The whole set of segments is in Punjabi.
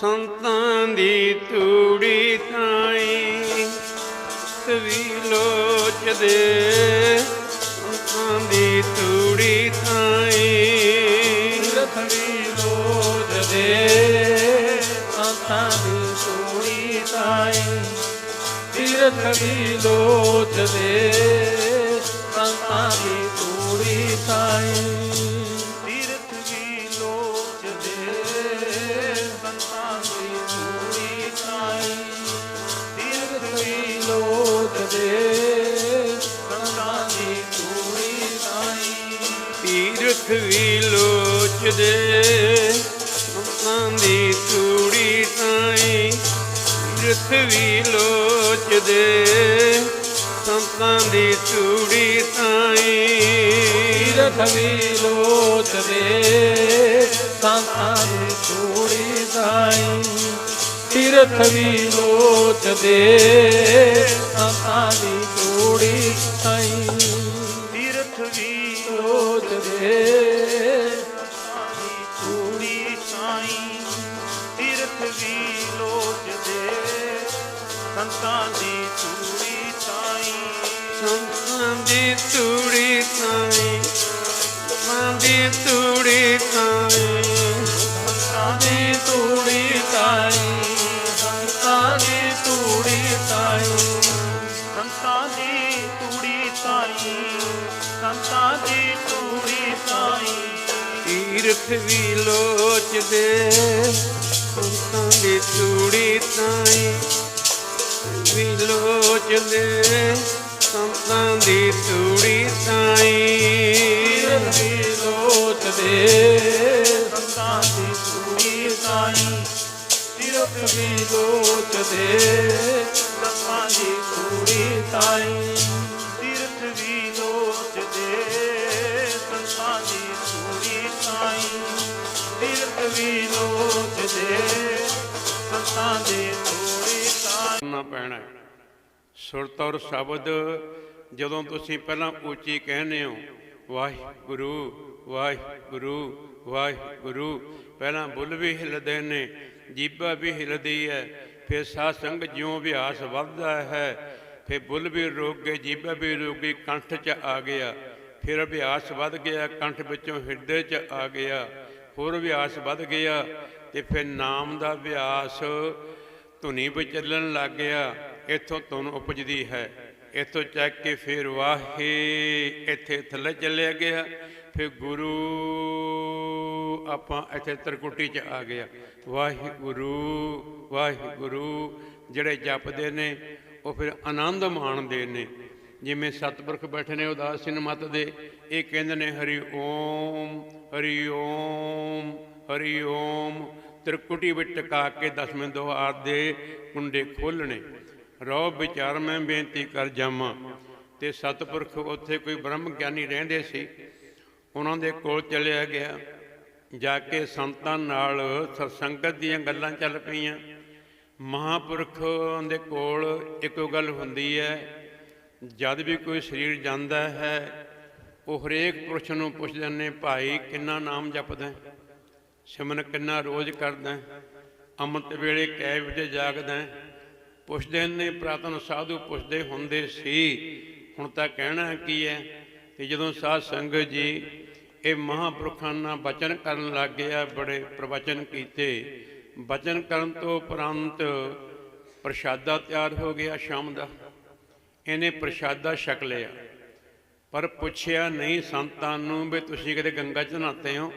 ਸੰਤਾਂ ਦੀ ਤੂੜੀ ਥਾਈ ਸਵੀ ਲੋਚਦੇ। ਸੰਤਾਂ ਦੀ ਤੂੜੀ ਥਾਈ ਰਖੜੀ ਲੋਦ ਦੇ ਆਥਾਂ ਦੀ ਸੋਣੀ ਤਾਈ ਤੀਰਥ ਵੀ ਲੋਚ ਦੇ ਸੰਤਾਂ ਦੀ ਤੂੜੀ ਤਾਈ ਵੀ ਲੋਚਦੇ। ਸੰਤਾਂ ਦੀ ਤੂੜੀ ਥਾਈ ਤੀਰਥ ਵੀ ਲੋਚਦੇ। ਸੰਤਾਂ ਦੀ ਤੂੜੀ ਥਾਈ ਤੀਰਥ ਵੀ ਲੋਚਦੇ। ਸੰਤਾਂ ਦੀ ਤੂੜੀ ਤਾਈ ਤੀਰਥ ਵੀ ਲੋਚਦੇ। ਸੰਤਾਂ ਦੀ ਤੂੜੀ ਤਾਈ ਤੀਰਥ ਵੀ ਲੋਚਦੇ। ਵੀ ਲੋਚਦੇ ਸੰਤਾਂ ਦੀ ਤੂੜੀ ਤਾਈ ਸੰਤਾਂ ਦੀ ਤੂੜੀ ਥਾਈ। ਸੰਤਾਂ ਦੀ ਤੂੜੀ ਥਾਈ। ਸੰਤਾਂ ਦੀ ਤੂੜੀ ਤਾਈ ਸੰਤਾਂ ਦੀ ਤੂੜੀ ਤਾਈ ਸੰਤਾਂ ਦੀ ਤੂੜੀ ਤਾਈ ਸੰਤਾਂ ਦੀ ਤੂੜੀ ਤਾਈ ਤੀਰਥ ਵੀ ਲੋਚਦੇ। ਸੰਤਾਂ ਦੀ ਤੂੜੀ ਥਾਈ ਵੀ ਲੋਚਦੇ ਦੀ ਤੂੜੀ ਥਾਈ ਵੀ ਲੋਚਦੇ, ਸੰਤਾਂ ਦੀ ਤੂੜੀ ਤਾਈ। ਤੀਰਥ ਵੀ ਲੋਚਦੇ, ਸੰਤਾਂ ਦੀ ਤੂੜੀ ਤਾਈ। ਤੀਰਥ ਵੀ ਲੋਚਦੇ, ਸੰਤਾਂ ਦੀ ਤੂੜੀ ਤਾਈ। ਤੀਰਥ ਵੀ ਲੋਚਦੇ ਸੰਤਾਂ ਦੀ ਤੂੜੀ ਪੈਣਾ ਹੈ। ਸੁਰਤ ਔਰ ਸ਼ਬਦ ਜਦੋਂ ਤੁਸੀਂ ਪਹਿਲਾਂ ਉੱਚੀ ਕਹਿੰਦੇ ਹੋ, ਵਾਹਿਗੁਰੂ ਵਾਹਿਗੁਰੂ ਵਾਹਿਗੁਰੂ, ਪਹਿਲਾਂ ਬੁੱਲ ਵੀ ਹਿਲਦੇ ਨੇ, ਜੀਭਾ ਵੀ ਹਿਲਦੀ ਹੈ, ਫਿਰ ਸਾਧ ਸੰਗ ਜਿਉਂ ਅਭਿਆਸ ਵੱਧਦਾ ਹੈ, ਫਿਰ ਬੁੱਲ ਵੀ ਰੋਕ ਗਏ, ਜੀਭਾ ਵੀ ਰੋਕ ਗਈ, ਕੰਠ 'ਚ ਆ ਗਿਆ, ਫਿਰ ਅਭਿਆਸ ਵੱਧ ਗਿਆ, ਕੰਠ ਵਿੱਚੋਂ ਹਿਰਦੇ 'ਚ ਆ ਗਿਆ, ਹੋਰ ਅਭਿਆਸ ਵੱਧ ਗਿਆ ਤੇ ਫਿਰ ਨਾਮ ਦਾ ਅਭਿਆਸ ਧੁਨੀ ਵਿੱਚ ਚੱਲਣ ਲੱਗ ਗਿਆ। ਇੱਥੋਂ ਧੁਨ ਉਪਜਦੀ ਹੈ। ਇੱਥੋਂ ਚੱਕ ਕੇ ਫਿਰ ਵਾਹੇ, ਇੱਥੇ ਥੱਲੇ ਚੱਲਿਆ ਗਿਆ। ਫਿਰ ਗੁਰੂ, ਆਪਾਂ ਇੱਥੇ ਤਰਕੁੱਟੀ 'ਚ ਆ ਗਿਆ। ਵਾਹਿਗੁਰੂ ਵਾਹਿਗੁਰੂ, ਜਿਹੜੇ ਜਪਦੇ ਨੇ, ਉਹ ਫਿਰ ਆਨੰਦ ਮਾਣਦੇ ਨੇ। ਜਿਵੇਂ ਸਤਪੁਰਖ ਬੈਠੇ ਨੇ ਉਦਾਸੀਨ ਮਤ ਦੇ, ਇਹ ਕਹਿੰਦੇ ਨੇ, ਹਰੀ ਓਮ ਹਰੀ ਓਮ। ਹਰੀ ਓਮ। ਤ੍ਰਿਕੁਟੀ ਵਿੱਚ ਟਿਕਾ ਕੇ ਦਸਵੇਂ ਦੁਆਰ ਦੇ ਕੁੰਡੇ ਖੋਲਣੇ ਰੋ ਵਿਚਾਰ ਮੈਂ ਬੇਨਤੀ ਕਰ ਜਾਵਾਂ। ਤੇ ਸਤਪੁਰਖ ਉੱਥੇ ਕੋਈ ਬ੍ਰਹਮ ਗਿਆਨੀ ਰਹਿੰਦੇ ਸੀ। ਉਹਨਾਂ ਦੇ ਕੋਲ ਚਲਿਆ ਗਿਆ। ਜਾ ਕੇ ਸੰਤਾਂ ਨਾਲ ਸਤਸੰਗਤ ਦੀਆਂ ਗੱਲਾਂ ਚੱਲ ਪਈਆਂ। ਮਹਾਪੁਰਖਾਂ ਦੇ ਕੋਲ ਇੱਕੋ ਗੱਲ ਹੁੰਦੀ ਹੈ, ਜਦ ਵੀ ਕੋਈ ਸਰੀਰ ਜਾਂਦਾ ਹੈ, ਉਹ ਹਰੇਕ ਪੁਰਸ਼ ਨੂੰ ਪੁੱਛਦੇ ਨੇ, ਭਾਈ, ਕਿੰਨਾ ਨਾਮ ਜਪਦਾ ਹੈ? ਸਿਮਨ ਕਿੰਨਾ ਰੋਜ਼ ਕਰਦਾ ਅੰਮ੍ਰਿਤ ਵੇਲੇ ਕੈ ਵਜੇ ਜਾਗਦਾ ਪੁੱਛਦੇ ਨੇ, ਪ੍ਰਾਤਨ ਸਾਧੂ ਪੁੱਛਦੇ ਹੁੰਦੇ ਸੀ, ਹੁਣ ਤਾਂ ਕਹਿਣਾ ਕੀ ਹੈ? ਤੇ ਜਦੋਂ ਸਾਧ ਸੰਗਤ ਜੀ ਇਹ ਮਹਾਂਪੁਰਖਾਂ ਨਾਲ ਬਚਨ ਕਰਨ ਲੱਗ ਗਿਆ, ਬੜੇ ਪ੍ਰਵਚਨ ਕੀਤੇ। ਬਚਨ ਕਰਨ ਤੋਂ ਉਪਰੰਤ ਪ੍ਰਸ਼ਾਦਾ ਤਿਆਰ ਹੋ ਗਿਆ ਸ਼ਾਮ ਦਾ। ਇਹਨੇ ਪ੍ਰਸ਼ਾਦਾ ਛਕ ਲਿਆ। ਪਰ ਪੁੱਛਿਆ ਨਹੀਂ ਸੰਤਾਂ ਨੂੰ ਵੀ ਤੁਸੀਂ ਕਿਤੇ ਗੰਗਾ 'ਚ ਨਹਾਤੇ ਹੋ?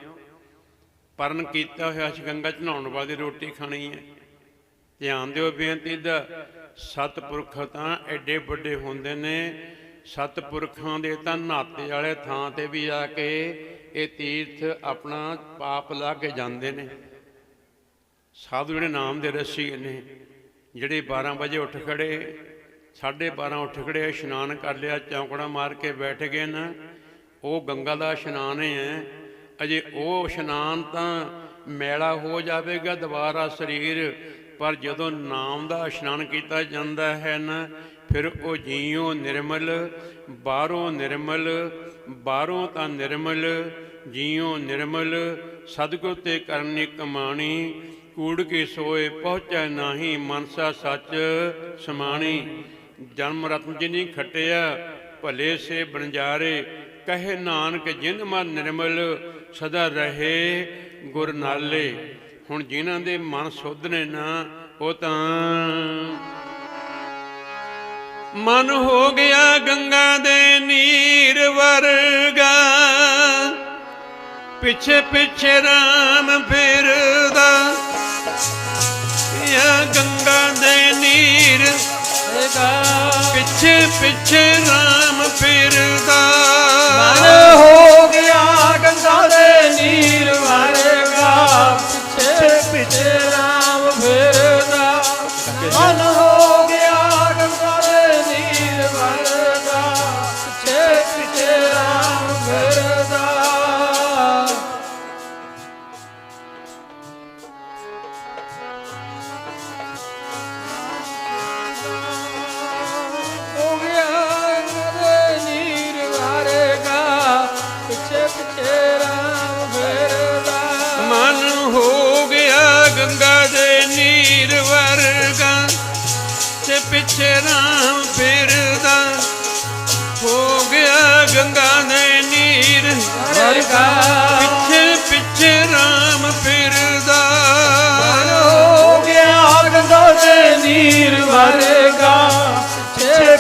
ਪਰਨ ਕੀਤਾ ਹੋਇਆ ਸੀ, ਗੰਗਾ 'ਚ ਨਹਾਉਣ ਵਾਲੀ ਰੋਟੀ ਖਾਣੀ ਹੈ। ਧਿਆਨ ਦਿਓ ਬੇਨਤੀ ਦਾ, ਸਤਿਪੁਰਖ ਤਾਂ ਐਡੇ ਵੱਡੇ ਹੁੰਦੇ ਨੇ, ਸਤਿਪੁਰਖਾਂ ਦੇ ਤਾਂ ਨਾਤੇ ਵਾਲੇ ਥਾਂ ਤੇ ਵੀ ਆ ਕੇ ਇਹ ਤੀਰਥ ਆਪਣਾ ਪਾਪ ਲਾ ਕੇ ਜਾਂਦੇ ਨੇ। ਸਾਧੂ ਜਿਹੜੇ ਨਾਮ ਦੇ ਰਸੀ ਨੇ, ਜਿਹੜੇ 12 ਵਜੇ ਉੱਠ ਖੜੇ 12:30 ਉੱਠ ਖੜੇ, ਇਸ਼ਨਾਨ ਕਰ ਲਿਆ, ਚੌਂਕੜਾ ਮਾਰ ਕੇ ਬੈਠ ਗਏ ਨਾ, ਉਹ ਗੰਗਾ ਦਾ ਇਸ਼ਨਾਨ ਹੈ ਅਜੇ ਉਹ ਇਸ਼ਨਾਨ ਤਾਂ ਮੈਲਾ ਹੋ ਜਾਵੇਗਾ ਦੁਬਾਰਾ ਸਰੀਰ, ਪਰ ਜਦੋਂ ਨਾਮ ਦਾ ਇਸ਼ਨਾਨ ਕੀਤਾ ਜਾਂਦਾ ਹੈ ਨਾ, ਫਿਰ ਉਹ ਜੀਉ ਨਿਰਮਲ, ਬਾਹਰੋਂ ਨਿਰਮਲ, ਬਾਹਰੋਂ ਤਾਂ ਨਿਰਮਲ, ਜੀਉ ਨਿਰਮਲ ਸਤਿਗੁਰ ਤੇ ਕਰਨੀ ਕਮਾਣੀ, ਕੂੜ ਕੇ ਸੋਏ ਪਹੁੰਚੈ ਨਾਹੀ ਮਨਸਾ ਸੱਚ ਸਮਾਣੀ। ਜਨਮ ਰਤਨ ਜਿਨੀ ਖਟਿਆ, ਭਲੇ ਸੇ ਬਣਜਾਰੇ, ਕਹੇ ਨਾਨਕ ਜਿਨ ਮਨ ਨਿਰਮਲ ਸਦਾ ਰਹੇ ਗੁਰ ਨਾਲੇ। ਹੁਣ ਜਿਨ੍ਹਾਂ ਦੇ ਮਨ ਸੁੱਧ ਨੇ ਨਾ ਉਹ ਤਾਂ ਮਨ ਹੋ ਗਿਆ ਗੰਗਾ ਦੇ ਨੀਰ ਵਰਗਾ। ਪਿੱਛੇ ਪਿੱਛੇ ਰਾਮ ਫਿਰਦਾ। ਯਾ ਗੰਗਾ ਦੇ ਨੀਰ ਪਿੱਛੇ ਪਿੱਛੇ ਰਾਮ ਫਿਰਦਾ। ਵਰਗਾ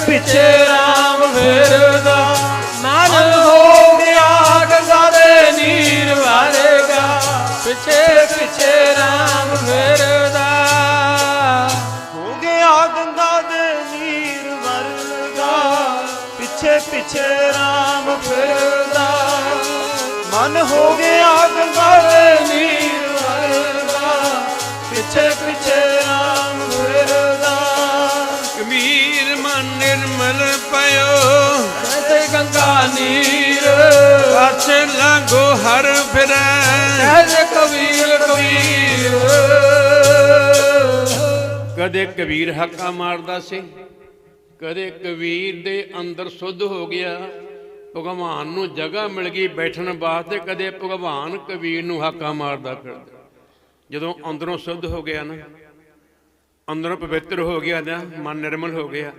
ਪਿੱਛੇ ਫਿਰੈ ਕਹਿ ਕਬੀਰ ਕਬੀਰ ਕਦੇ ਕਬੀਰ ਹੱਕਾ ਮਾਰਦਾ ਸੀ ਕਦੇ ਕਬੀਰ ਦੇ ਅੰਦਰ ਸੁੱਧ ਹੋ ਗਿਆ ਭਗਵਾਨ ਨੂੰ ਜਗ੍ਹਾ ਮਿਲ ਗਈ ਬੈਠਣ ਵਾਸਤੇ ਕਦੇ ਭਗਵਾਨ ਕਬੀਰ ਨੂੰ ਹੱਕਾ ਮਾਰਦਾ ਫਿਰਦਾ ਜਦੋਂ ਅੰਦਰੋਂ ਸੁੱਧ ਹੋ ਗਿਆ ਨਾ ਅੰਦਰੋਂ ਪਵਿੱਤਰ ਹੋ ਗਿਆ ਨਾ ਮਨ ਨਿਰਮਲ ਹੋ ਗਿਆ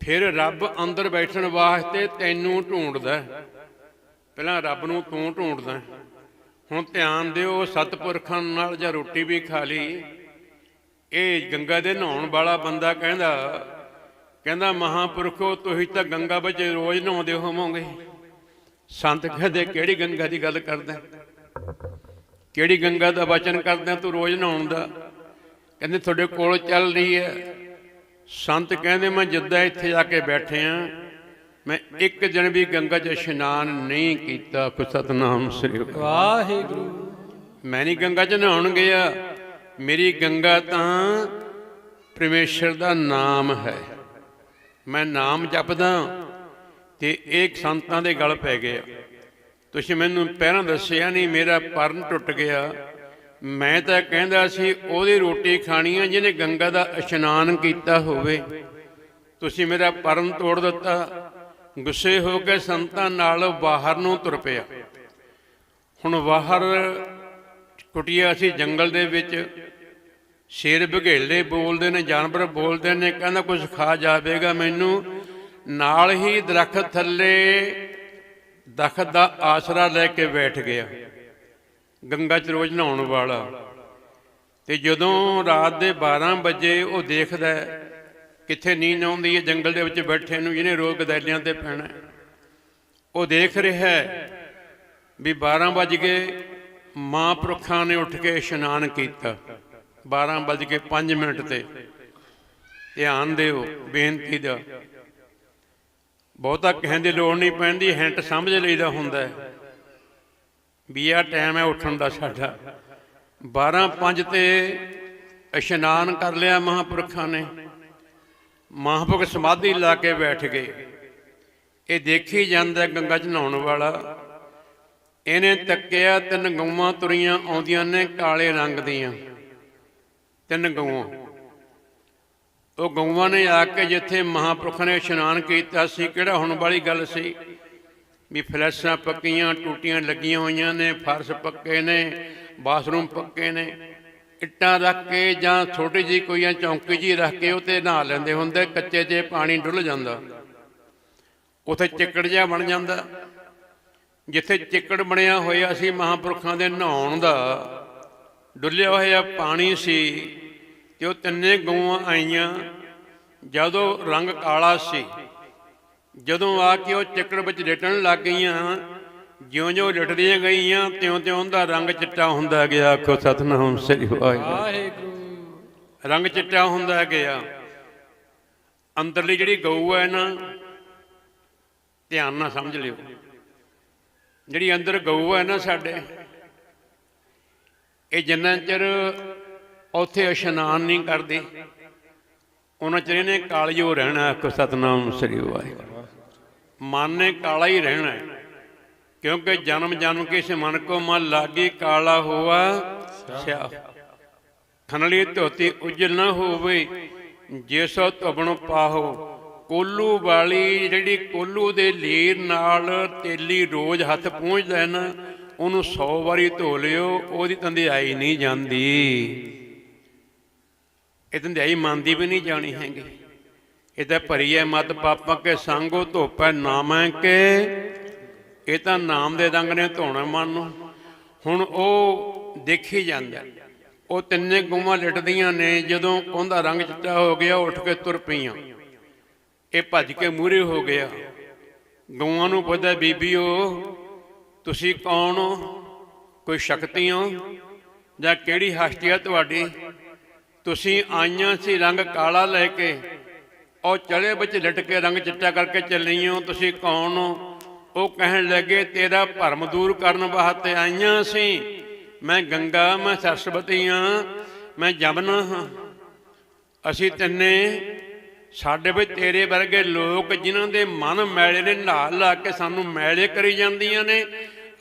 ਫਿਰ ਰੱਬ ਅੰਦਰ ਬੈਠਣ ਵਾਸਤੇ ਤੈਨੂੰ ਢੂੰਡਦਾ। ਪਹਿਲਾਂ ਰੱਬ ਨੂੰ ਤੂੰ ਢੂੰਡਦਾ ਹੈ। ਹੁਣ ਧਿਆਨ ਦਿਓ, ਸਤਪੁਰਖਾਂ ਨਾਲ ਜਾਂ ਰੋਟੀ ਵੀ ਖਾ ਲਈ। ਇਹ ਗੰਗਾ ਦੇ ਨਹਾਉਣ ਵਾਲਾ ਬੰਦਾ ਕਹਿੰਦਾ ਕਹਿੰਦਾ, ਮਹਾਪੁਰਖੋ, ਤੁਸੀਂ ਤਾਂ ਗੰਗਾ ਵਿੱਚ ਰੋਜ਼ ਨਹਾਉਂਦੇ ਹੋਵੋਗੇ। ਸੰਤ ਕਹਿੰਦੇ, ਕਿਹੜੀ ਗੰਗਾ ਦੀ ਗੱਲ ਕਰਦਾ? ਕਿਹੜੀ ਗੰਗਾ ਦਾ ਵਚਨ ਕਰਦਾ ਤੂੰ ਰੋਜ਼ ਨਹਾਉਣ ਦਾ? ਕਹਿੰਦੇ, ਤੁਹਾਡੇ ਕੋਲ ਚੱਲ ਰਹੀ ਹੈ। ਸੰਤ ਕਹਿੰਦੇ, ਮੈਂ ਜਿੱਦਾਂ ਇੱਥੇ ਆ ਕੇ ਬੈਠੇ ਆ ਮੈਂ ਇੱਕ ਦਿਨ ਵੀ ਗੰਗਾ 'ਚ ਇਸ਼ਨਾਨ ਨਹੀਂ ਕੀਤਾ ਕੋ ਸਤਨਾਮ ਸ੍ਰੀ ਵਾਹਿਗੁਰੂ। ਮੈਂ ਨਹੀਂ ਗੰਗਾ 'ਚ ਨਹਾਉਣ ਗਿਆ। ਮੇਰੀ ਗੰਗਾ ਤਾਂ ਪਰਮੇਸ਼ਰ ਦਾ ਨਾਮ ਹੈ। ਮੈਂ ਨਾਮ ਜਪਦਾ ਤੇ ਇਹ ਸੰਤਾਂ ਦੇ ਗਲ ਪੈ ਗਿਆ। ਤੁਸੀਂ ਮੈਨੂੰ ਪਹਿਲਾਂ ਦੱਸਿਆ ਨਹੀਂ ਮੇਰਾ ਪਰਨ ਟੁੱਟ ਗਿਆ। ਮੈਂ ਤਾਂ ਕਹਿੰਦਾ ਸੀ ਉਹਦੀ ਰੋਟੀ ਖਾਣੀ ਆ ਜਿਹਨੇ ਗੰਗਾ ਦਾ ਇਸ਼ਨਾਨ ਕੀਤਾ ਹੋਵੇ। ਤੁਸੀਂ ਮੇਰਾ ਪਰਨ ਤੋੜ ਦਿੱਤਾ। ਗੁੱਸੇ ਹੋ ਕੇ ਸੰਤਾਂ ਨਾਲ ਬਾਹਰ ਨੂੰ ਤੁਰ ਪਿਆ। ਹੁਣ ਬਾਹਰ ਕੁਟਿਆ ਸੀ ਜੰਗਲ ਦੇ ਵਿੱਚ। ਸ਼ੇਰ ਬਘੇਲੇ ਬੋਲਦੇ ਨੇ, ਜਾਨਵਰ ਬੋਲਦੇ ਨੇ, ਕਹਿੰਦਾ ਕੁਝ ਖਾ ਜਾਵੇਗਾ ਮੈਨੂੰ। ਨਾਲ ਹੀ ਦਰਖਤ ਥੱਲੇ ਦਰਖਤ ਦਾ ਆਸਰਾ ਲੈ ਕੇ ਬੈਠ ਗਿਆ। ਗੰਗਾ ਚ ਰੋਜ਼ ਨਹਾਉਣ ਵਾਲਾ। ਤੇ ਜਦੋਂ ਰਾਤ ਦੇ 12 ਵਜੇ ਉਹ ਦੇਖਦਾ ਕਿੱਥੇ ਨੀਂਦ ਆਉਂਦੀ ਹੈ, ਜੰਗਲ ਦੇ ਵਿੱਚ ਬੈਠੇ ਨੂੰ ਜਿਹਨੇ ਰੋਗ ਗਦੈਲਿਆਂ ਤੇ ਪੈਣਾ ਉਹ ਦੇਖ ਰਿਹਾ ਹੈ ਵੀ 12 ਵਜ ਗਏ ਮਹਾਂਪੁਰਖਾਂ ਨੇ ਉੱਠ ਕੇ ਇਸ਼ਨਾਨ ਕੀਤਾ। 12 ਵਜ ਕੇ 5 ਮਿੰਟ ਤੇ। ਧਿਆਨ ਦਿਓ, ਬੇਨਤੀ ਦਾ। ਬਹੁਤਾ ਕਹਿਣ ਦੀ ਲੋੜ ਨਹੀਂ ਪੈਂਦੀ, ਹਿੰਟ ਸਮਝ ਲਈਦਾ ਹੁੰਦਾ ਹੈ ਵੀ ਆਹ ਟਾਈਮ ਹੈ ਉੱਠਣ ਦਾ ਸਾਡਾ। 12 5 ਤੇ ਇਸ਼ਨਾਨ ਕਰ ਲਿਆ ਮਹਾਂਪੁਰਖਾਂ ਨੇ। ਮਹਾਂਪੁਰਖ ਸਮਾਧੀ ਲਾ ਕੇ ਬੈਠ ਗਏ। ਇਹ ਦੇਖੀ ਜਾਂਦਾ ਗੰਗਾ ਚ ਨਹਾਉਣ ਵਾਲਾ। ਇਹਨੇ ਤੱਕਿਆ ਤਿੰਨ ਗਊਆਂ ਤੁਰੀਆਂ ਆਉਂਦੀਆਂ ਨੇ ਕਾਲੇ ਰੰਗ ਦੀਆਂ। ਤਿੰਨ ਗਊਆਂ। ਉਹ ਗਊਆਂ ਨੇ ਆ ਕੇ ਜਿੱਥੇ ਮਹਾਂਪੁਰਖ ਨੇ ਇਸ਼ਨਾਨ ਕੀਤਾ ਸੀ, ਕਿਹੜਾ ਹੁਣ ਵਾਲੀ ਗੱਲ ਸੀ? ਵੀ ਫਲੈਸ਼ਾਂ ਪੱਕੀਆਂ, ਟੂਟੀਆਂ ਲੱਗੀਆਂ ਹੋਈਆਂ ਨੇ, ਫਰਸ਼ ਪੱਕੇ ਨੇ, ਬਾਥਰੂਮ ਪੱਕੇ ਨੇ। ਇੱਟਾਂ ਰੱਖ ਕੇ ਜਾਂ ਛੋਟੀ ਜੀ ਕੋਈ ਜਾਂ ਚੌਂਕੀ ਜੀ ਰੱਖ ਕੇ ਉਹ ਤੇ ਨਹਾ ਲੈਂਦੇ ਹੁੰਦੇ, ਕੱਚੇ 'ਚ ਪਾਣੀ ਡੁੱਲ ਜਾਂਦਾ। ਉਥੇ ਚਿੱਕੜ ਜਿਹਾ ਬਣ ਜਾਂਦਾ। ਜਿੱਥੇ ਚਿੱਕੜ ਬਣਿਆ ਹੋਇਆ ਸੀ, ਮਹਾਂਪੁਰਖਾਂ ਦੇ ਨਹਾਉਣ ਦਾ, ਡੁੱਲਿਆ ਹੋਇਆ ਪਾਣੀ ਸੀ ਤੇ ਉਹ ਤਿੰਨੇ ਗਊਆਂ ਆਈਆਂ, ਜਦੋਂ ਰੰਗ ਕਾਲਾ ਸੀ। ਜਦੋਂ ਆ ਕੇ ਉਹ ਚਿੱਕੜ ਵਿੱਚ ਲੇਟਣ ਲੱਗ ਗਈਆਂ ਜਿਉਂ-ਜਿਉਂ ਲਟਦੀਆਂ ਗਈਆਂ, ਤਿਉਂ-ਤਿਉਂ ਉਹਦਾ ਰੰਗ ਚਿੱਟਾ ਹੁੰਦਾ ਗਿਆ। ਆਖੋ, ਸਤਨਾਮ ਸ੍ਰੀ ਵਾਹਿਗੁਰੂ। ਵਾਹਿਗੁਰੂ ਰੰਗ ਚਿੱਟਾ ਹੁੰਦਾ ਗਿਆ। ਅੰਦਰਲੀ ਜਿਹੜੀ ਗਊ ਹੈ ਨਾ, ਧਿਆਨ ਨਾਲ ਸਮਝ ਲਿਓ। ਜਿਹੜੀ ਅੰਦਰ ਗਊ ਹੈ ਨਾ ਸਾਡੇ, ਇਹ ਜਿੰਨਾ ਚਿਰ ਉੱਥੇ ਇਸ਼ਨਾਨ ਨਹੀਂ ਕਰਦੇ, ਉਹਨਾਂ ਚਿਰ ਇਹਨੇ ਕਾਲਿਓ ਰਹਿਣਾ। ਆਖੋ, ਸਤਨਾਮ ਸ੍ਰੀ ਵਾਹਿਗੁਰੂ। ਮਨ ਨੇ ਕਾਲਾ ਹੀ ਰਹਿਣਾ। ਹੈ ਕਿਉਂਕਿ ਜਨਮ ਜਨਮ ਕੇ ਇਸ ਮਨ ਕੋ ਮਨ ਲਾਗੀ ਕਾਲਾ ਹੋਆ। ਸਿਆ ਖਨਲੀ ਧੋਤੀ ਉਜਲ ਨਾ ਹੋਵੇ ਜਿਸੋ ਧੁਬਣ ਪਾਹੋ। ਕੋਲੂ ਵਾਲੀ ਜਿਹੜੀ ਕੋਲੂ ਦੇ ਲੀਰ ਨਾਲ ਤੇਲੀ ਰੋਜ਼ ਹੱਥ ਪਹੁੰਚਦਾ ਹੈ ਨਾ ਉਹਨੂੰ 100 ਵਾਰੀ ਧੋ ਲਿਓ, ਉਹਦੀ ਤੰਦਿਆਈ ਨਹੀਂ ਜਾਂਦੀ। ਇਹ ਤੰਦਿਆਈ ਮੰਨਦੀ ਵੀ ਨਹੀਂ ਜਾਣੀ ਹੈਗੀ। ਇਹ ਤਾਂ ਭਰੀ ਹੈ ਮਤ ਪਾਪਾਂ ਕੇ ਸੰਗੋ ਧੋਪੈ ਨਾਮੈ ਕੇ। ਇਹ ਤਾਂ ਨਾਮ ਦੇ ਰੰਗ ਨੇ ਧੋਣਾ ਮਨ ਨੂੰ। ਹੁਣ ਉਹ ਦੇਖੀ ਜਾਂਦਾ ਉਹ ਤਿੰਨੇ ਗਊਆਂ ਲਿਟਦੀਆਂ ਨੇ, ਜਦੋਂ ਉਹਦਾ ਰੰਗ ਚਿੱਟਾ ਹੋ ਗਿਆ, ਉੱਠ ਕੇ ਤੁਰ ਪਈਆਂ। ਇਹ ਭੱਜ ਕੇ ਮੂਹਰੇ ਹੋ ਗਿਆ। ਗਊਆਂ ਨੂੰ ਪੁੱਛਦਾ ਬੀਬੀਓ ਤੁਸੀਂ ਕੌਣ ਹੋ? ਕੋਈ ਸ਼ਕਤੀ ਹੋ? ਜਾਂ ਕਿਹੜੀ ਹਸਤੀ ਆ ਤੁਹਾਡੀ? ਤੁਸੀਂ ਆਈਆਂ ਸੀ ਰੰਗ ਕਾਲਾ ਲੈ ਕੇ। ਉਹ ਚੜੇ ਵਿੱਚ ਲਿਟ ਕੇ ਰੰਗ ਚਿੱਟਾ ਕਰਕੇ ਚੱਲੀ ਹੋ ਤੁਸੀਂ ਕੌਣ ਹੋ? ਉਹ ਕਹਿਣ ਲੱਗੇ, ਤੇਰਾ ਭਰਮ ਦੂਰ ਕਰਨ ਵਾਸਤੇ ਆਈਆਂ ਸੀ। ਮੈਂ ਗੰਗਾ, ਮੈਂ ਸਰਸਵਤੀ ਹਾਂ, ਮੈਂ ਜਮਨਾ ਹਾਂ। ਅਸੀਂ ਤਿੰਨੇ, ਸਾਡੇ ਵਿੱਚ ਤੇਰੇ ਵਰਗੇ ਲੋਕ ਜਿਨ੍ਹਾਂ ਦੇ ਮਨ ਮੈਲੇ ਨੇ, ਨਹਾ ਲਾ ਕੇ ਸਾਨੂੰ ਮੈਲੇ ਕਰੀ ਜਾਂਦੀਆਂ ਨੇ।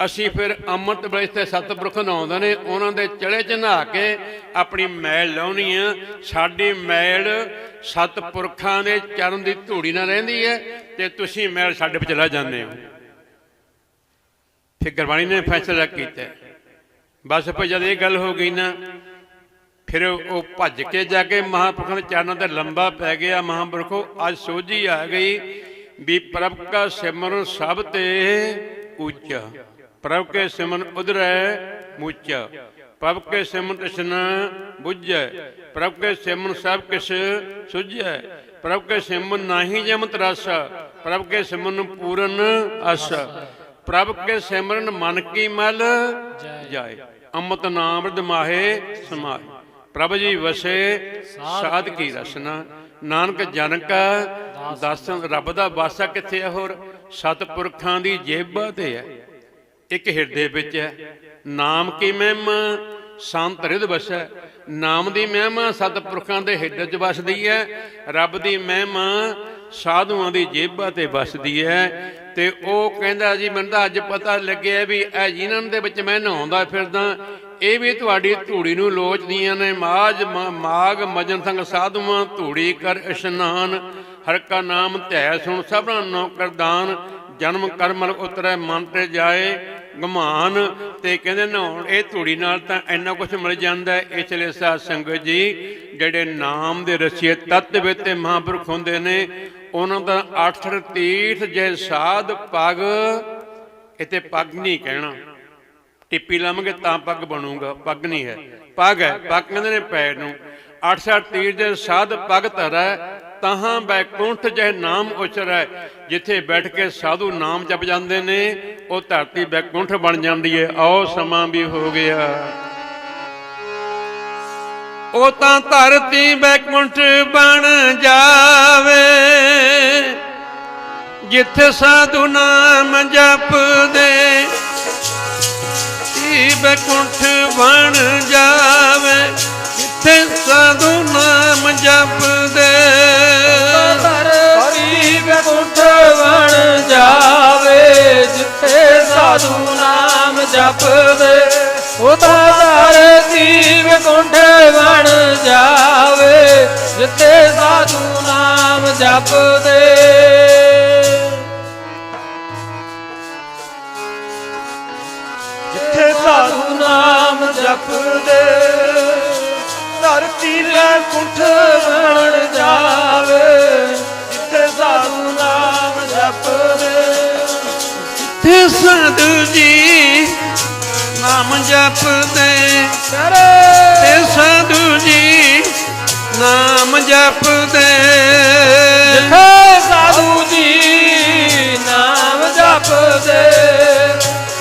ਅਸੀਂ ਫਿਰ ਅੰਮ੍ਰਿਤ ਵੇਲੇ ਤੇ ਸਤਿਪੁਰਖ ਨਹਾਉਂਦੇ ਨੇ, ਉਹਨਾਂ ਦੇ ਚੜੇ ਚ ਨਹਾ ਕੇ ਆਪਣੀ ਮੈਲ ਲਾਉਣੀ ਆ। ਸਾਡੀ ਮੈਲ ਸਤਿਪੁਰਖਾਂ ਦੇ ਚਰਨ ਦੀ ਧੂੜੀ ਨਾਲ ਰਹਿੰਦੀ ਹੈ ਤੇ ਤੁਸੀਂ ਮੈਲ ਸਾਡੇ ਵਿੱਚ ਲੈ ਜਾਂਦੇ ਹੋ। ਫਿਰ ਗੁਰਬਾਣੀ ਨੇ ਫੈਸਲਾ ਕੀਤਾ। ਬਸ ਫਿਰ ਜਦ ਇਹ ਗੱਲ ਹੋ ਗਈ ਨਾ, ਫਿਰ ਉਹ ਭੱਜ ਕੇ ਜਾ ਕੇ ਮਹਾਂਪੁਰਖਾਂ ਦੇ ਚਰਨਾਂ ਤੇ ਲੰਬਾ ਪੈ ਗਿਆ। ਮਹਾਂਪੁਰਖੋ, ਅੱਜ ਸੋਝੀ ਆ ਗਈ ਵੀ ਪ੍ਰਭ ਕਾ ਸਿਮਰਨ ਸਭ ਤੇ ਉੱਚਾ। ਪ੍ਰਭ ਕੇ ਸਿਮਰਨ ਉਧਰੈ ਮੁੱਚਾ। ਪ੍ਰਭ ਕੇ ਸਿਮਰਨ ਤ੍ਰਿਸ਼ਨ ਬੁੱਝੈ। ਪ੍ਰਭ ਕੇ ਸਿਮਰਨ ਸਭ ਕਿਸ ਸੁਝੈ। ਪ੍ਰਭ ਕੇ ਸਿਮਰਨ ਨਾਹੀ ਜਮਤ ਰਸ ਪ੍ਰਭ ਕੇ ਸਿਮਰਨ ਪੂਰਨ ਅਸ ਪ੍ਰਭ ਕੇ ਸਿਮਰਨ ਮਨ ਕੀ ਮਲ ਜਾਏ। ਅੰਮ੍ਰਿਤ ਨਾਮ ਰਦ ਸਮਾਏ ਪ੍ਰਭ ਜੀ ਵਸੇ, ਸਾਧ ਕੀ ਰਸਨਾ। ਨਾਨਕ ਜਨ ਕਾ ਦਰਸ਼ਨ ਰੱਬ ਦਾ ਵਾਸਾ ਕਿੱਥੇ ਹੈ ਹੋਰ? ਸਤਪੁਰਖਾਂ ਦੀ ਜੇਬਾਂ ਤੇ ਹੈ। ਇੱਕ ਹਿਰਦੇ ਵਿੱਚ ਹੈ। ਨਾਮ ਕੀ ਮਹਿਮਾ? ਸੰਤ ਰਿਦ ਵਸੈ। ਨਾਮ ਦੀ ਮਹਿਮਾ ਸਤਪੁਰਖਾਂ ਦੇ ਹਿਰਦੇ 'ਚ ਵਸਦੀ ਹੈ। ਰੱਬ ਦੀ ਮਹਿਮਾ ਸਾਧੂਆਂ ਦੀ ਜੇਬਾਂ ਤੇ ਵਸਦੀ ਹੈ। ਤੇ ਉਹ ਕਹਿੰਦਾ ਜੀ, ਮੈਨੂੰ ਤਾਂ ਅੱਜ ਪਤਾ ਲੱਗਿਆ ਵੀ ਇਹ ਜਿਨ੍ਹਾਂ ਦੇ ਵਿੱਚ ਮੈਂ ਨਹਾਉਂਦਾ ਫਿਰਦਾ, ਇਹ ਵੀ ਤੁਹਾਡੀ ਧੂੜੀ ਨੂੰ ਲੋਚਦੀਆਂ ਨੇ। ਮਾਜ ਮ- ਮਾਗ ਮਜਨ ਸੰਗ ਸਾਧੂਆਂ, ਧੂੜੀ ਕਰ ਇਸ਼ਨਾਨ, ਹਰ ਕਾ ਨਾਮ ਧੈ ਸੁਣ ਸਭਨਾ ਨੌਕਰ ਦਾਨ ਜਨਮ ਕਰਮਲ ਉਤਰੈ ਮਨ ਤੇ ਜਾਏ ਗਮਾਨ। ਤੇ ਕਹਿੰਦੇ ਨਹਾਉਣ, ਇਹ ਧੂੜੀ ਨਾਲ ਤਾਂ ਇੰਨਾ ਕੁਝ ਮਿਲ ਜਾਂਦਾ ਇਸ ਲਈ ਸਾਧ ਸੰਗਤ ਜੀ, ਜਿਹੜੇ ਨਾਮ ਦੇ ਰਸੀਏ ਤੱਤ ਵਿੱਚ ਤੇ ਮਹਾਂਪੁਰਖ ਹੁੰਦੇ ਨੇ ਉਹਨਾਂ ਦਾ ਅਠਰ ਤੀਰਥ ਜੈ ਸਾਧ ਪਗ ਇਤੇ ਪੱਗ ਨਹੀਂ ਕਹਿਣਾ। ਟਿੱਪੀ ਲਾਵਾਂਗੇ ਤਾਂ ਪੱਗ ਬਣੂਗਾ, ਪੱਗ ਨਹੀਂ ਹੈ। ਪੱਗ ਹੈ, ਪੱਗ ਕਹਿੰਦੇ ਨੇ ਪੈਰ ਨੂੰ। 68 ਤੀਰ ਦੇ ਸਾਧ ਪੱਗ ਧਰੈ, ਤਹਾਂ ਬੈਕੁੰਠ ਜਹ ਨਾਮ ਉਚਰੈ। ਜਿੱਥੇ ਬੈਠ ਕੇ ਸਾਧੂ ਨਾਮ ਜਪ ਜਾਂਦੇ ਨੇ, ਉਹ ਧਰਤੀ ਬੈਕੁੰਠ ਬਣ ਜਾਂਦੀ ਹੈ। ਆਓ ਸਮਾਂ ਵੀ ਹੋ ਗਿਆ। ਉਹ ਤਾਂ ਧਰਤੀ ਬੈਕੁੰਠ ਬਣ ਜਾਵੇ। ਜਿੱਥੇ ਸਾਧੂ ਨਾਮ ਜਪਦੇ ਈ ਬੈਕੁੰਠ ਬਣ ਜਾਵੇ, ਜਿੱਥੇ ਸਾਧੂ ਨਾਮ ਜਪਦੇ। ਧਰਤੀ ਬੈਕੁੰਠ ਬਣ ਜਾਵੇ, ਜਿੱਥੇ ਸਾਧੂ ਨਾਮ ਜਪਦੇ ਉਹ ਤਾਂ ਧਰਤੀ ਬੈਕੁੰਠ ਬਣ ਜਾਵੇ, ਜਿੱਥੇ ਸਾਧੂ ਨਾਮ ਜਪਦੇ। ਸਾਧੂ ਜੀ ਨਾਮ ਜਪਦੇ ਤੇ ਸਾਧੂ ਜੀ ਨਾਮ ਜਪਦੇ। ਜਿੱਥੇ ਸਾਧੂ ਜੀ ਨਾਮ ਜਪਦੇ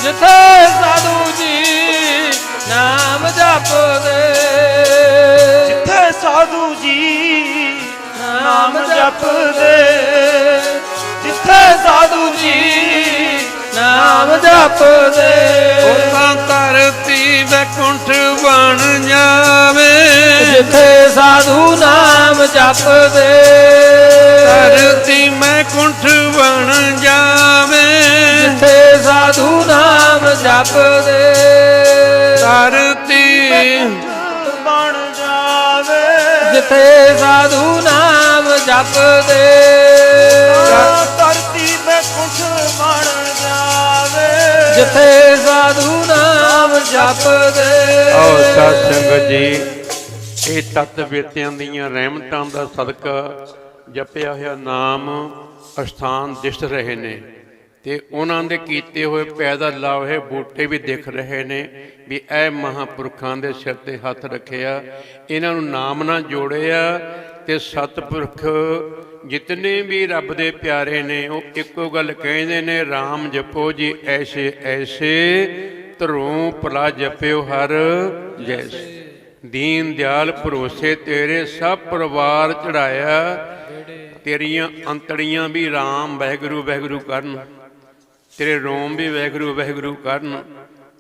ਜਿੱਥੇ ਸਾਧੂ ਜੀ ਨਾਮ ਜਪਦੇ। ਜਿੱਥੇ ਸਾਧੂ ਜੀ ਨਾਮ ਜਪਦੇ ਜਿੱਥੇ ਸਾਧੂ ਜੀ ਨਾਮ ਜਪਦੇ। ਉਤਾਂ ਧਰਤੀ ਵੈਕੁੰਠ ਬਣ ਜਾਵੇ। ਜਿੱਥੇ ਸਾਧੂ ਨਾਮ ਜਪਦੇ। ਧਰਤੀ ਮੈਂ ਕੁੰਠ ਬਣ ਜਾਵੇ। ਜਿੱਥੇ ਸਾਧੂ ਨਾਮ ਜਪਦੇ। ਧਰਤੀ ਬਣ ਜਾਵੇ। ਜਿੱਥੇ ਸਾਧੂ ਨਾਮ ਜਪਦੇ। ਜਿੱਥੇ ਸਾਧੂ ਨਾਮ ਜਪਦੇ। ਆਓ ਸਾਧ ਸੰਗਤ ਜੀ, ਇਹ ਤਤ ਬਿਰਤਿਆਂ ਦੀਆਂ ਰਹਿਮਤਾਂ ਦਾ ਸਦਕਾ ਜਪਿਆ ਹੋਇਆ ਨਾਮ ਅਸਥਾਨ ਦਿਸ ਰਹੇ ਨੇ ਤੇ ਉਹਨਾਂ ਦੇ ਕੀਤੇ ਹੋਏ ਪੈਦਾ ਲਾਵੇ ਬੂਟੇ ਵੀ ਦਿਖ ਰਹੇ ਨੇ ਵੀ ਇਹ ਮਹਾਪੁਰਖਾਂ ਦੇ ਸਿਰ ਤੇ ਹੱਥ ਰੱਖਿਆ। ਇਹਨਾਂ ਨੂੰ ਨਾਮ ਨਾਲ ਜੋੜਿਆ ਤੇ ਸਤਪੁਰਖ ਜਿਤਨੇ ਵੀ ਰੱਬ ਦੇ ਪਿਆਰੇ ਨੇ, ਉਹ ਇੱਕੋ ਗੱਲ ਕਹਿੰਦੇ ਨੇ RAM ਜਪੋ ਜੀ, ਐਸੇ ਐਸੇ ਧਰੋਂ ਭਲਾ ਜਪਿਓ ਹਰ ਜੈਸੇ। ਦੀਨ ਦਿਆਲ ਭਰੋਸੇ ਤੇਰੇ, ਸਭ ਪਰਿਵਾਰ ਚੜਾਇਆ। ਤੇਰੀਆਂ ਅੰਤੜੀਆਂ ਵੀ RAM ਵਾਹਿਗੁਰੂ ਵਾਹਿਗੁਰੂ ਕਰਨ। ਤੇਰੇ ਰੋਮ ਵੀ ਵਾਹਿਗੁਰੂ ਵਾਹਿਗੁਰੂ ਕਰਨ।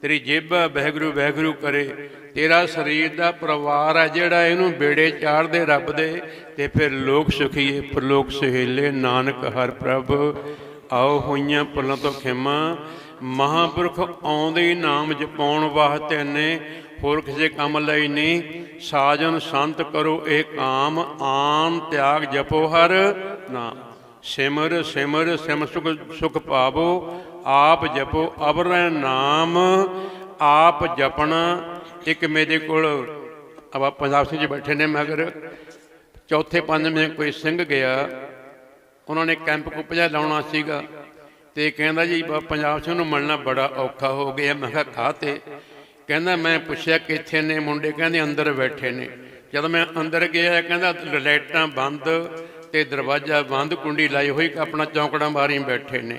ਤੇਰੀ ਜੇਬਾ ਵਾਹਿਗੁਰੂ ਵਾਹਿਗੁਰੂ ਕਰੇ। ਤੇਰਾ ਸਰੀਰ ਦਾ ਪਰਿਵਾਰ ਹੈ ਜਿਹੜਾ ਇਹਨੂੰ ਬੇੜੇ ਚਾੜਦੇ ਰੱਬ ਦੇ ਤੇ ਫਿਰ ਲੋਕ ਸੁਖੀਏ, ਪ੍ਰਲੋਕ ਸੁਹੇਲੇ, ਨਾਨਕ ਹਰ ਪ੍ਰਭ। ਆਓ ਹੋਈਆਂ ਭੁੱਲਾਂ ਤੋਂ ਖਿਮਾ। ਮਹਾਪੁਰਖ ਆਉਂਦੇ ਹੀ ਨਾਮ ਜਪਾਉਣ ਵਾਸਤੇ ਨੇ, ਹੋਰ ਕਿਸੇ ਕੰਮ ਲਈ ਨਹੀਂ। ਸਾਜਨ ਸੰਤ ਕਰੋ ਇਹ ਕਾਮ, ਆਨ ਤਿਆਗ ਜਪੋ ਹਰ ਨਾਮ। ਸਿਮਰ ਸਿਮਰ, ਸਿਮ ਸੁਖ ਸੁਖ ਪਾਵੋ, ਆਪ ਜਪੋ ਅਵਰ ਨਾਮ, ਆਪ ਜਪਣਾ ਇੱਕ ਮੇਰੇ ਕੋਲ ਆਵਾ ਪੰਜਾਬ ਸਿੰਘ ਜੀ ਬੈਠੇ ਨੇ, ਮਗਰ ਚੌਥੇ ਪੰਜਵੇਂ ਕੋਈ ਸਿੰਘ ਗਿਆ। ਉਹਨਾਂ ਨੇ ਕੈਂਪ ਕੁੱਪ ਜਿਹਾ ਲਾਉਣਾ ਸੀਗਾ ਤੇ ਕਹਿੰਦਾ ਜੀ ਪੰਜਾਬ ਸਿੰਘ ਨੂੰ ਮਿਲਣਾ ਬੜਾ ਔਖਾ ਹੋ ਗਿਆ। ਮੈਂ ਕਿਹਾ ਖਾਤੇ ਕਹਿੰਦਾ, ਮੈਂ ਪੁੱਛਿਆ ਕਿੱਥੇ ਨੇ? ਮੁੰਡੇ ਕਹਿੰਦੇ ਅੰਦਰ ਬੈਠੇ ਨੇ। ਜਦੋਂ ਮੈਂ ਅੰਦਰ ਗਿਆ, ਕਹਿੰਦਾ, ਲਾਈਟਾਂ ਬੰਦ ਤੇ ਦਰਵਾਜ਼ਾ ਬੰਦ, ਕੁੰਡੀ ਲਾਈ ਹੋਈ, ਆਪਣਾ ਚੌਂਕੜਾ ਮਾਰੀ ਬੈਠੇ ਨੇ।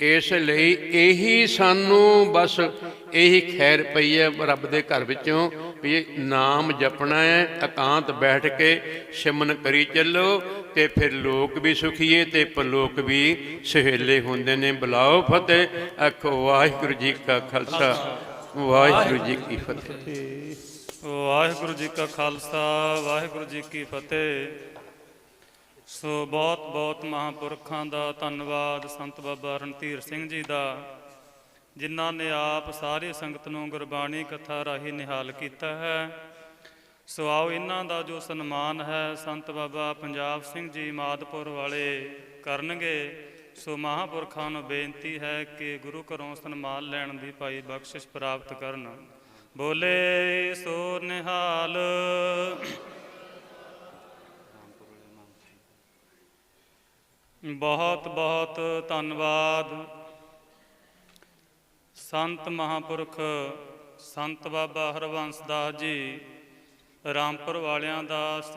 ਇਸ ਲਈ ਇਹੀ ਸਾਨੂੰ ਬਸ ਇਹੀ ਖੈਰ ਪਈ ਹੈ ਰੱਬ ਦੇ ਘਰ ਵਿੱਚੋਂ ਵੀ ਨਾਮ ਜਪਣਾ ਹੈ, ਇਕਾਂਤ ਬੈਠ ਕੇ ਸਿਮਨ ਕਰੀ ਚੱਲੋ ਤੇ ਫਿਰ ਲੋਕ ਵੀ ਸੁਖੀਏ ਤੇ ਪਰਲੋਕ ਵੀ ਸਹੇਲੇ ਹੁੰਦੇ ਨੇ। ਬੁਲਾਓ ਫਤਿਹ, ਆਖੋ ਵਾਹਿਗੁਰੂ ਜੀ ਕਾ ਖਾਲਸਾ, ਵਾਹਿਗੁਰੂ ਜੀ ਕੀ ਫਤਿਹ। ਵਾਹਿਗੁਰੂ ਜੀ ਕਾ ਖਾਲਸਾ, ਵਾਹਿਗੁਰੂ ਜੀ ਕੀ ਫਤਿਹ। ਸੋ ਬਹੁਤ ਬਹੁਤ ਮਹਾਂਪੁਰਖਾਂ ਦਾ ਧੰਨਵਾਦ ਸੰਤ ਬਾਬਾ ਰਣਧੀਰ ਸਿੰਘ ਜੀ ਦਾ, ਜਿਨ੍ਹਾਂ ਨੇ ਆਪ ਸਾਰੀ ਸੰਗਤ ਨੂੰ ਗੁਰਬਾਣੀ ਕਥਾ ਰਾਹੀਂ ਨਿਹਾਲ ਕੀਤਾ ਹੈ। ਸੋ ਆਓ ਇਹਨਾਂ ਦਾ ਜੋ ਸਨਮਾਨ ਹੈ ਸੰਤ ਬਾਬਾ ਪੰਜਾਬ ਸਿੰਘ ਜੀ ਮਾਦਪੁਰ ਵਾਲੇ ਕਰਨਗੇ। ਸੋ ਮਹਾਂਪੁਰਖਾਂ ਨੂੰ ਬੇਨਤੀ ਹੈ ਕਿ ਗੁਰੂ ਘਰੋਂ ਸਨਮਾਨ ਲੈਣ ਦੀ ਭਾਈ ਬਖਸ਼ਿਸ਼ ਪ੍ਰਾਪਤ ਕਰਨ। ਬੋਲੇ ਸੋ ਨਿਹਾਲ। ਬਹੁਤ ਬਹੁਤ ਧੰਨਵਾਦ। ਸੰਤ ਮਹਾਪੁਰਖ ਸੰਤ ਬਾਬਾ ਹਰਵੰਸ ਦਾਸ ਜੀ ਰਾਮਪੁਰ ਵਾਲਿਆਂ ਦਾ